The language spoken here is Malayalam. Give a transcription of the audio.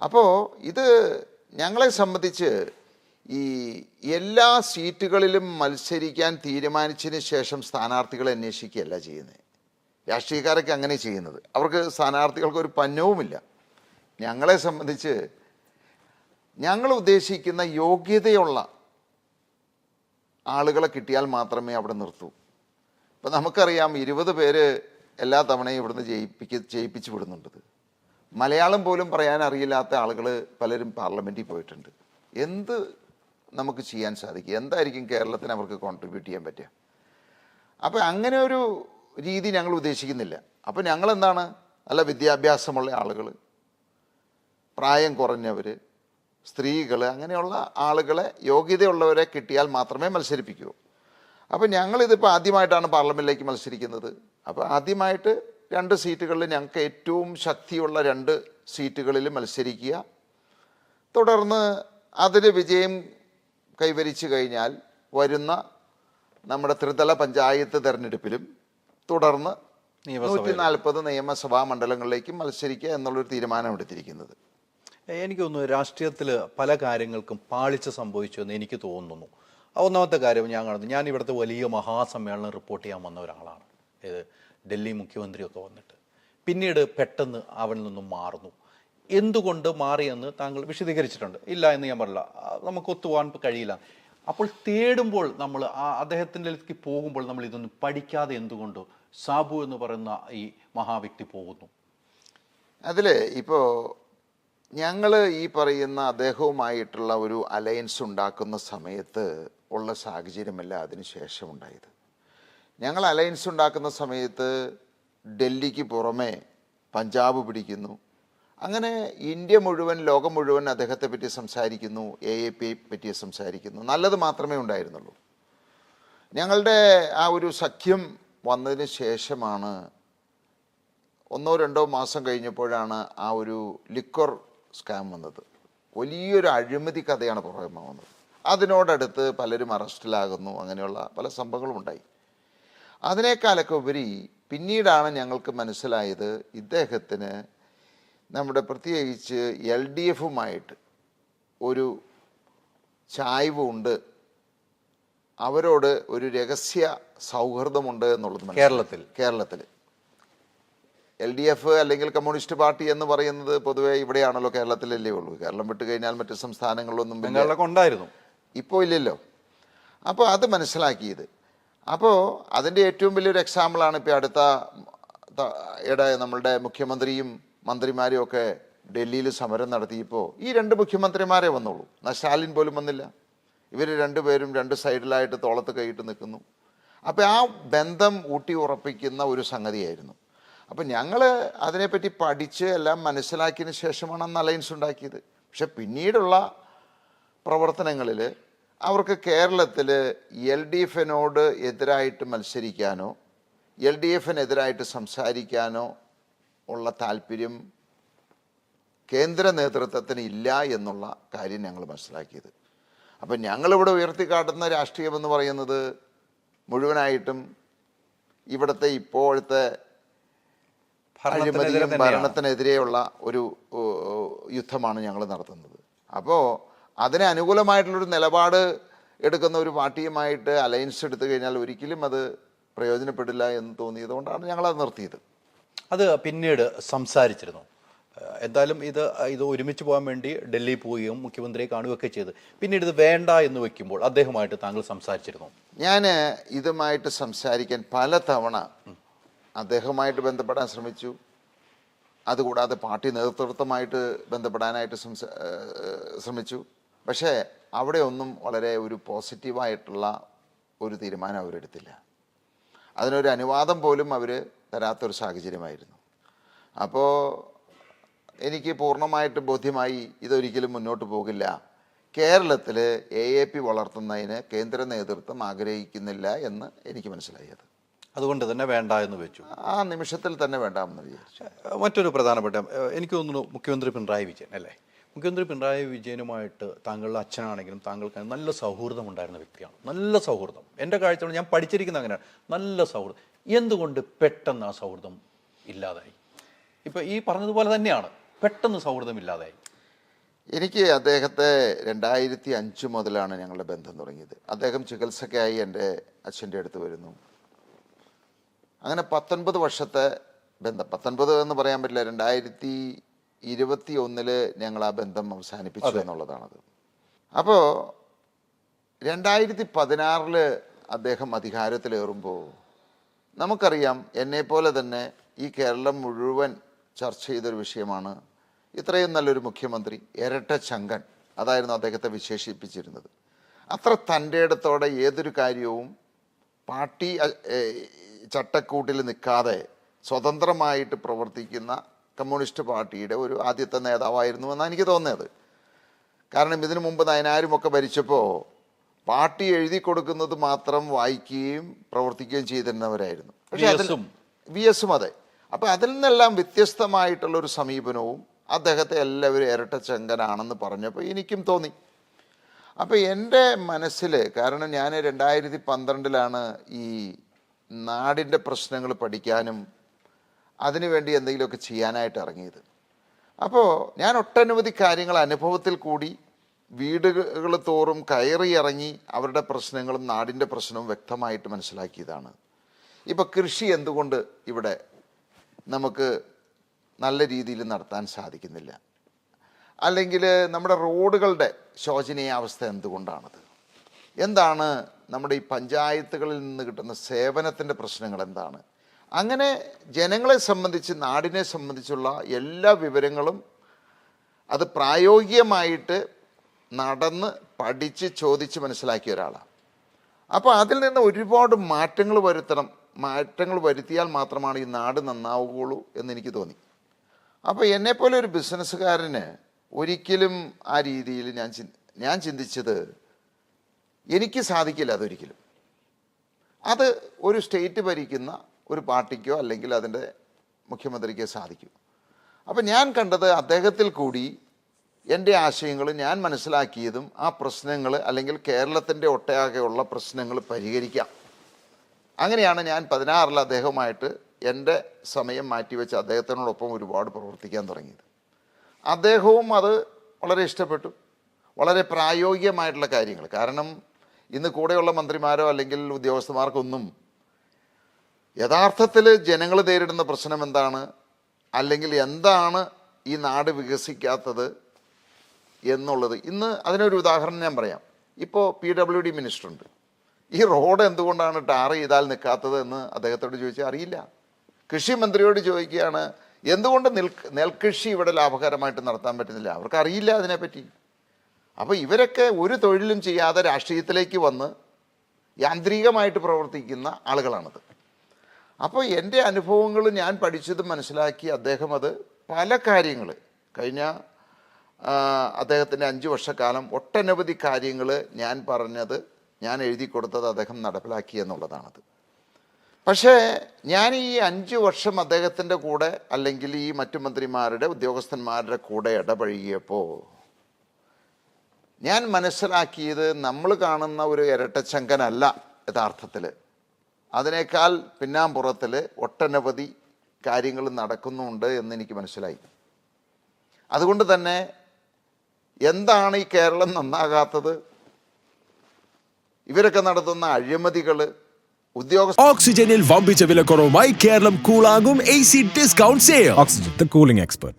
അപ്പോൾ ഇത് ഞങ്ങളെ സംബന്ധിച്ച് ഈ എല്ലാ സീറ്റുകളിലും മത്സരിക്കാൻ തീരുമാനിച്ചതിന് ശേഷം സ്ഥാനാർത്ഥികളെ അന്വേഷിക്കുകയല്ല ചെയ്യുന്നത് രാഷ്ട്രീയക്കാരൊക്കെ അങ്ങനെ ചെയ്യുന്നത്. അവർക്ക് സ്ഥാനാർത്ഥികൾക്ക് ഒരു പന്നവുമില്ല ഞങ്ങളെ സംബന്ധിച്ച് ഞങ്ങൾ ഉദ്ദേശിക്കുന്ന യോഗ്യതയുള്ള ആളുകളെ കിട്ടിയാൽ മാത്രമേ അവിടെ നിർത്തൂ. ഇപ്പം നമുക്കറിയാം ഇരുപത് പേര് എല്ലാ തവണയും ഇവിടുന്ന് ജയിപ്പിക്ക ജയിപ്പിച്ചു വിടുന്നുണ്ട് മലയാളം പോലും പറയാൻ അറിയില്ലാത്ത ആളുകൾ പലരും പാർലമെന്റിൽ പോയിട്ടുണ്ട്. എന്ത് നമുക്ക് ചെയ്യാൻ സാധിക്കും? എന്തായിരിക്കും കേരളത്തിന് അവർക്ക് കോൺട്രിബ്യൂട്ട് ചെയ്യാൻ പറ്റുക? അപ്പോൾ അങ്ങനെ ഒരു രീതി ഞങ്ങൾ ഉദ്ദേശിക്കുന്നില്ല. അപ്പോൾ ഞങ്ങൾ എന്താണ് നല്ല വിദ്യാഭ്യാസമുള്ള ആളുകൾ പ്രായം കുറഞ്ഞവർ സ്ത്രീകൾ അങ്ങനെയുള്ള ആളുകളെ യോഗ്യതയുള്ളവരെ കിട്ടിയാൽ മാത്രമേ മത്സരിപ്പിക്കൂ. അപ്പോൾ ഞങ്ങളിതിപ്പോൾ ആദ്യമായിട്ടാണ് പാർലമെന്റിലേക്ക് മത്സരിക്കുന്നത്. അപ്പോൾ ആദ്യമായിട്ട് രണ്ട് സീറ്റുകളിൽ ഞങ്ങൾക്ക് ഏറ്റവും ശക്തിയുള്ള രണ്ട് സീറ്റുകളിൽ മത്സരിക്കുക. തുടർന്ന് അതിൽ വിജയം കൈവരിച്ചു കഴിഞ്ഞാൽ വരുന്ന നമ്മുടെ ത്രിതല പഞ്ചായത്ത് തെരഞ്ഞെടുപ്പിലും തുടർന്ന്. നൂറ്റി നാൽപ്പത് നിയമസഭാ മണ്ഡലങ്ങളിലേക്കും മത്സരിക്കുക എന്നുള്ളൊരു തീരുമാനം എടുത്തിരിക്കുന്നത് എനിക്ക് തോന്നുന്നു രാഷ്ട്രീയത്തിൽ പല കാര്യങ്ങൾക്കും പാളിച്ച സംഭവിച്ചു എന്ന് എനിക്ക് തോന്നുന്നു. ഒന്നാമത്തെ കാര്യം ഞാൻ കാണുന്നു ഞാൻ ഇവിടുത്തെ വലിയ മഹാസമ്മേളനം റിപ്പോർട്ട് ചെയ്യാൻ വന്ന ഒരാളാണ്. ഇത് ഡൽഹി മുഖ്യമന്ത്രിയൊക്കെ വന്നിട്ട്. പിന്നീട് പെട്ടെന്ന് അവനിൽ നിന്നും മാറുന്നു. എന്തുകൊണ്ട് മാറിയെന്ന് താങ്കൾ വിശദീകരിച്ചിട്ടുണ്ട്. ഇല്ല എന്ന് ഞാൻ പറഞ്ഞില്ല. നമുക്ക് ഒത്തുപോകാൻ കഴിയില്ല. അപ്പോൾ തേടുമ്പോൾ നമ്മൾ ആ അദ്ദേഹത്തിന്റെ പോകുമ്പോൾ നമ്മൾ ഇതൊന്നും പഠിക്കാതെ എന്തുകൊണ്ട് സാബു എന്ന് പറയുന്ന ഈ മഹാവ്യക്തി പോകുന്നു? അതിൽ ഇപ്പോൾ ഞങ്ങൾ ഈ പറയുന്ന അദ്ദേഹവുമായിട്ടുള്ള ഒരു അലയൻസ് ഉണ്ടാക്കുന്ന സമയത്ത് ഉള്ള സാഹചര്യമല്ല അതിന് ശേഷം ഉണ്ടായത്. ഞങ്ങൾ അലയൻസ് ഉണ്ടാക്കുന്ന സമയത്ത് ഡൽഹിക്ക് പുറമേ പഞ്ചാബ് പിടിക്കുന്നു. അങ്ങനെ ഇന്ത്യ മുഴുവൻ ലോകം മുഴുവൻ അദ്ദേഹത്തെ പറ്റി സംസാരിക്കുന്നു എ എ പി പറ്റി സംസാരിക്കുന്നു. നല്ലത് മാത്രമേ ഉണ്ടായിരുന്നുള്ളൂ. ഞങ്ങളുടെ ആ ഒരു സഖ്യം വന്നതിന് ശേഷമാണ് ഒന്നോ രണ്ടോ മാസം കഴിഞ്ഞപ്പോഴാണ് ആ ഒരു ലിക്വർ സ്കാം വന്നത്. വലിയൊരു അഴിമതി കഥയാണ് പുറമെ വന്നത്. അതിനോടടുത്ത് പലരും അറസ്റ്റിലാകുന്നു. അങ്ങനെയുള്ള പല സംഭവങ്ങളും ഉണ്ടായി. അതിനേക്കാളൊക്കെ ഉപരി പിന്നീടാണ് ഞങ്ങൾക്ക് മനസ്സിലായത് ഇദ്ദേഹത്തിന് നമ്മുടെ പ്രത്യേകിച്ച് എൽ ഡി എഫുമായിട്ട് ഒരു ചായ്വുണ്ട്. അവരോട് ഒരു രഹസ്യ സൗഹൃദമുണ്ട് എന്നുള്ളത് കേരളത്തിൽ? കേരളത്തിൽ. എൽ ഡി എഫ് അല്ലെങ്കിൽ കമ്മ്യൂണിസ്റ്റ് പാർട്ടി എന്ന് പറയുന്നത് പൊതുവേ ഇവിടെയാണല്ലോ കേരളത്തിലല്ലേ ഉള്ളൂ. കേരളം വിട്ട് കഴിഞ്ഞാൽ മറ്റ് സംസ്ഥാനങ്ങളിലൊന്നും ഉണ്ടായിരുന്നു ഇപ്പോൾ ഇല്ലല്ലോ. അപ്പോൾ അത് മനസ്സിലാക്കിയത്. അപ്പോൾ അതിന്റെ ഏറ്റവും വലിയൊരു എക്സാമ്പിളാണ് ഇപ്പോൾ അടുത്ത ഇട നമ്മളുടെ മുഖ്യമന്ത്രിയും മന്ത്രിമാരും ഒക്കെ ഡൽഹിയിൽ സമരം നടത്തിയപ്പോൾ ഈ രണ്ട് മുഖ്യമന്ത്രിമാരെ വന്നുള്ളൂ എന്നാൽ സ്റ്റാലിൻ പോലും വന്നില്ല. ഇവർ രണ്ടുപേരും രണ്ട് സൈഡിലായിട്ട് തോളത്ത് കൈയിട്ട് നിൽക്കുന്നു. അപ്പോൾ ആ ബന്ധം ഊട്ടി ഉറപ്പിക്കുന്ന ഒരു സംഗതിയായിരുന്നു. അപ്പം ഞങ്ങൾ അതിനെപ്പറ്റി പഠിച്ച് എല്ലാം മനസ്സിലാക്കിയതിന് ശേഷമാണ് അന്ന് അലയൻസ് ഉണ്ടാക്കിയത്. പക്ഷെ പിന്നീടുള്ള പ്രവർത്തനങ്ങളിൽ അവർക്ക് കേരളത്തിൽ എൽ ഡി എഫിനോട് എതിരായിട്ട് മത്സരിക്കാനോ എൽ ഡി എഫിനെതിരായിട്ട് സംസാരിക്കാനോ ഉള്ള താല്പര്യം കേന്ദ്ര നേതൃത്വത്തിന് ഇല്ല എന്നുള്ള കാര്യം ഞങ്ങൾ മനസ്സിലാക്കിയത്. അപ്പം ഞങ്ങളിവിടെ ഉയർത്തിക്കാട്ടുന്ന രാഷ്ട്രീയം എന്ന് പറയുന്നത് മുഴുവനായിട്ടും ഇവിടുത്തെ ഇപ്പോഴത്തെ അഴിമതിയും ഭരണത്തിനെതിരെയുള്ള ഒരു യുദ്ധമാണ് ഞങ്ങൾ നടത്തുന്നത്. അപ്പോൾ അതിന് അനുകൂലമായിട്ടുള്ളൊരു നിലപാട് എടുക്കുന്ന ഒരു പാർട്ടിയുമായിട്ട് അലയൻസ് എടുത്തു കഴിഞ്ഞാൽ ഒരിക്കലും അത് പ്രയോജനപ്പെടില്ല എന്ന് തോന്നിയത് കൊണ്ടാണ് ഞങ്ങളത് നിർത്തിയത്. അത് പിന്നീട് സംസാരിച്ചിരുന്നു. എന്തായാലും ഇത് ഇത് ഒരുമിച്ച് പോകാൻ വേണ്ടി ഡൽഹി പോവുകയും മുഖ്യമന്ത്രിയെ കാണുകയൊക്കെ ചെയ്ത്. പിന്നീട് ഇത് വേണ്ട എന്ന് വെക്കുമ്പോൾ അദ്ദേഹമായിട്ട് താങ്കൾ സംസാരിച്ചിരുന്നു. ഞാൻ ഇതുമായിട്ട് സംസാരിക്കാൻ പല തവണ അദ്ദേഹവുമായിട്ട് ബന്ധപ്പെടാൻ ശ്രമിച്ചു. അതുകൂടാതെ പാർട്ടി നേതൃത്വമായിട്ട് ബന്ധപ്പെടാനായിട്ട് ശ്രമിച്ചു. പക്ഷേ അവിടെ ഒന്നും വളരെ ഒരു പോസിറ്റീവായിട്ടുള്ള ഒരു തീരുമാനം അവരെടുത്തില്ല. അതിനൊരു അനുവാദം പോലും അവർ തരാത്തൊരു സാഹചര്യമായിരുന്നു. അപ്പോൾ എനിക്ക് പൂർണമായിട്ട് ബോധ്യമായി ഇതൊരിക്കലും മുന്നോട്ട് പോകില്ല. കേരളത്തിൽ എ എ പി വളർത്തുന്നതിന് കേന്ദ്ര നേതൃത്വം ആഗ്രഹിക്കുന്നില്ല എന്ന് എനിക്ക് മനസ്സിലായത്. അതുകൊണ്ട് തന്നെ വേണ്ട എന്ന് വെച്ചു. ആ നിമിഷത്തിൽ തന്നെ വേണ്ടാമെന്ന് വിചാരിച്ചു. മറ്റൊരു പ്രധാനപ്പെട്ട എനിക്ക് തോന്നുന്നു മുഖ്യമന്ത്രി പിണറായി വിജയൻ അല്ലേ? മുഖ്യമന്ത്രി പിണറായി വിജയനുമായിട്ട് താങ്കളുടെ അച്ഛനാണെങ്കിലും താങ്കൾക്ക് നല്ല സൗഹൃദം ഉണ്ടായിരുന്ന വ്യക്തിയാണ്. നല്ല സൗഹൃദം. എന്റെ കാഴ്ചകൾ ഞാൻ പഠിച്ചിരിക്കുന്ന അങ്ങനെയാണ്. നല്ല സൗഹൃദം. എന്തുകൊണ്ട് പെട്ടെന്ന് ആ സൗഹൃദം ഇല്ലാതായി? ഇപ്പം ഈ പറഞ്ഞതുപോലെ തന്നെയാണ്. പെട്ടെന്ന് സൗഹൃദം ഇല്ലാതായി. എനിക്ക് അദ്ദേഹത്തെ രണ്ടായിരത്തി അഞ്ച് മുതലാണ് ഞങ്ങളുടെ ബന്ധം തുടങ്ങിയത്. അദ്ദേഹം ചികിത്സയ്ക്കായി എന്റെ അച്ഛന്റെ അടുത്ത് വരുന്നു. അങ്ങനെ പത്തൊൻപത് വർഷത്തെ ബന്ധം പത്തൊൻപത് എന്ന് പറയാൻ പറ്റില്ല രണ്ടായിരത്തി ഇരുപത്തി ഒന്നിൽ ഞങ്ങൾ ആ ബന്ധം അവസാനിപ്പിച്ചു എന്നുള്ളതാണത്. അപ്പോൾ രണ്ടായിരത്തി പതിനാറിൽ അദ്ദേഹം അധികാരത്തിലേറുമ്പോൾ നമുക്കറിയാം എന്നെ പോലെ തന്നെ ഈ കേരളം മുഴുവൻ ചർച്ച ചെയ്തൊരു വിഷയമാണ് ഇത്രയും നല്ലൊരു മുഖ്യമന്ത്രി ഇരട്ട ചങ്കൻ അതായിരുന്നു അദ്ദേഹത്തെ വിശേഷിപ്പിച്ചിരുന്നത്. അത്ര തന്റെ ഇടത്തോടെ ഏതൊരു കാര്യവും പാർട്ടി ചട്ടക്കൂട്ടിൽ നിൽക്കാതെ സ്വതന്ത്രമായിട്ട് പ്രവർത്തിക്കുന്ന കമ്മ്യൂണിസ്റ്റ് പാർട്ടിയുടെ ഒരു ആദ്യത്തെ നേതാവായിരുന്നു എന്നാണ് എനിക്ക് തോന്നിയത്. കാരണം ഇതിനു മുമ്പ് നയനാരും ഒക്കെ ഭരിച്ചപ്പോൾ പാർട്ടി എഴുതി കൊടുക്കുന്നത് മാത്രം വായിക്കുകയും പ്രവർത്തിക്കുകയും ചെയ്തിരുന്നവരായിരുന്നു. പക്ഷേ. വി എസും. അതെ. അപ്പം അതിൽ നിന്നെല്ലാം വ്യത്യസ്തമായിട്ടുള്ള ഒരു സമീപനവും അദ്ദേഹത്തെ എല്ലാവരും ഇരട്ട ചങ്കനാണെന്ന് പറഞ്ഞപ്പോൾ എനിക്കും തോന്നി. അപ്പോൾ എന്റെ മനസ്സിൽ കാരണം ഞാൻ രണ്ടായിരത്തി പന്ത്രണ്ടിലാണ് ഈ നാടിന്റെ പ്രശ്നങ്ങൾ പഠിക്കാനും അതിനുവേണ്ടി എന്തെങ്കിലുമൊക്കെ ചെയ്യാനായിട്ട് ഇറങ്ങിയത്. അപ്പോൾ ഞാൻ ഒട്ടനവധി കാര്യങ്ങൾ അനുഭവത്തിൽ കൂടി വീടുകൾ തോറും കയറി ഇറങ്ങി അവരുടെ പ്രശ്നങ്ങളും നാടിന്റെ പ്രശ്നവും വ്യക്തമായിട്ട് മനസ്സിലാക്കിയതാണ്. ഇപ്പോൾ കൃഷി എന്തുകൊണ്ട് ഇവിടെ നമുക്ക് നല്ല രീതിയിൽ നടത്താൻ സാധിക്കുന്നില്ല? അല്ലെങ്കിൽ നമ്മുടെ റോഡുകളുടെ ശോചനീയാവസ്ഥ എന്തുകൊണ്ടാണത്? എന്താണ് നമ്മുടെ ഈ പഞ്ചായത്തുകളിൽ നിന്ന് കിട്ടുന്ന സേവനത്തിന്റെ പ്രശ്നങ്ങൾ എന്താണ്? അങ്ങനെ ജനങ്ങളെ സംബന്ധിച്ച് നാടിനെ സംബന്ധിച്ചുള്ള എല്ലാ വിവരങ്ങളും അത് പ്രായോഗികമായിട്ട് നടന്ന് പഠിച്ച് ചോദിച്ച് മനസ്സിലാക്കിയ ഒരാളാണ് അപ്പോൾ അതിൽ നിന്ന് ഒരുപാട് മാറ്റങ്ങൾ വരുത്തണം. മാറ്റങ്ങൾ വരുത്തിയാൽ മാത്രമാണ് ഈ നാട് നന്നാവുകയുള്ളൂ എന്ന് എനിക്ക് തോന്നി. അപ്പോൾ എന്നെപ്പോലെ ഒരു ബിസിനസ്സുകാരന് ഒരിക്കലും ആ രീതിയിൽ ഞാൻ ഞാൻ ചിന്തിച്ചത് എനിക്ക് സാധിക്കില്ല അതൊരിക്കലും. അത് ഒരു സ്റ്റേറ്റ് ഭരിക്കുന്ന ഒരു പാർട്ടിക്കോ അല്ലെങ്കിൽ അതിന്റെ മുഖ്യമന്ത്രിക്കോ സാധിക്കും. അപ്പം ഞാൻ കണ്ടത് അദ്ദേഹത്തിൽ കൂടി എന്റെ ആശയങ്ങൾ ഞാൻ മനസ്സിലാക്കിയതും ആ പ്രശ്നങ്ങൾ അല്ലെങ്കിൽ കേരളത്തിന്റെ ഒട്ടയാകെയുള്ള പ്രശ്നങ്ങൾ പരിഹരിക്കാം. അങ്ങനെയാണ് ഞാൻ പതിനാറിൽ അദ്ദേഹവുമായിട്ട് എന്റെ സമയം മാറ്റിവെച്ച് അദ്ദേഹത്തിനോടൊപ്പം ഒരുപാട് പ്രവർത്തിക്കാൻ തുടങ്ങിയത്. അദ്ദേഹവും അത് വളരെ ഇഷ്ടപ്പെട്ടു. വളരെ പ്രായോഗികമായിട്ടുള്ള കാര്യങ്ങൾ. കാരണം ഇന്ന് കൂടെയുള്ള മന്ത്രിമാരോ അല്ലെങ്കിൽ ഉദ്യോഗസ്ഥന്മാർക്കൊന്നും യഥാർത്ഥത്തിൽ ജനങ്ങൾ നേരിടുന്ന പ്രശ്നം എന്താണ്? അല്ലെങ്കിൽ എന്താണ് ഈ നാട് വികസിക്കാത്തത് എന്നുള്ളത്? ഇന്ന് അതിനൊരു ഉദാഹരണം ഞാൻ പറയാം. ഇപ്പോൾ പി ഡബ്ല്യു ഡി മിനിസ്റ്റർ ഉണ്ട് ഈ റോഡ് എന്തുകൊണ്ടാണ് ടാർ ചെയ്താൽ നിൽക്കാത്തത് എന്ന് അദ്ദേഹത്തോട് ചോദിച്ചാൽ അറിയില്ല. കൃഷി മന്ത്രിയോട് ചോദിക്കുകയാണ് എന്തുകൊണ്ട് നെൽ നെൽകൃഷി ഇവിടെ ലാഭകരമായിട്ട് നടത്താൻ പറ്റുന്നില്ല? അവർക്ക് അറിയില്ല അതിനെപ്പറ്റി. അപ്പോൾ ഇവരൊക്കെ ഒരു തൊഴിലും ചെയ്യാതെ രാഷ്ട്രീയത്തിലേക്ക് വന്ന് യാന്ത്രികമായിട്ട് പ്രവർത്തിക്കുന്ന ആളുകളാണത്. അപ്പോൾ എന്റെ അനുഭവങ്ങൾ ഞാൻ പഠിച്ചത് മനസ്സിലാക്കി അദ്ദേഹം അത് പല കാര്യങ്ങൾ കഴിഞ്ഞ അദ്ദേഹത്തിന്റെ അഞ്ച് വർഷക്കാലം ഒട്ടനവധി കാര്യങ്ങൾ ഞാൻ പറഞ്ഞത് ഞാൻ എഴുതി കൊടുത്തത് അദ്ദേഹം നടപ്പിലാക്കി എന്നുള്ളതാണത്. പക്ഷേ ഞാൻ ഈ അഞ്ച് വർഷം അദ്ദേഹത്തിന്റെ കൂടെ അല്ലെങ്കിൽ ഈ മറ്റു മന്ത്രിമാരുടെ ഉദ്യോഗസ്ഥന്മാരുടെ കൂടെ ഇടപഴകിയപ്പോൾ ഞാൻ മനസ്സിലാക്കിയത് നമ്മൾ കാണുന്ന ഒരു ഇരട്ടച്ചങ്കനല്ല യഥാർത്ഥത്തിൽ. അതിനേക്കാൾ പിന്നാമ്പുറത്തിൽ ഒട്ടനവധി കാര്യങ്ങൾ നടക്കുന്നുണ്ട് എന്ന് എനിക്ക് മനസ്സിലായി. അതുകൊണ്ട് തന്നെ എന്താണ് ഈ കേരളം നന്നാകാത്തത്? ഇവരൊക്കെ നടത്തുന്ന അഴിമതികൾ ഉദ്യോഗസ്ഥ ഓക്സിജനിൽ വമ്പിച്ച വിലക്കുറവുമായി Keralam കൂളാകും A C discount oxygen the cooling expert.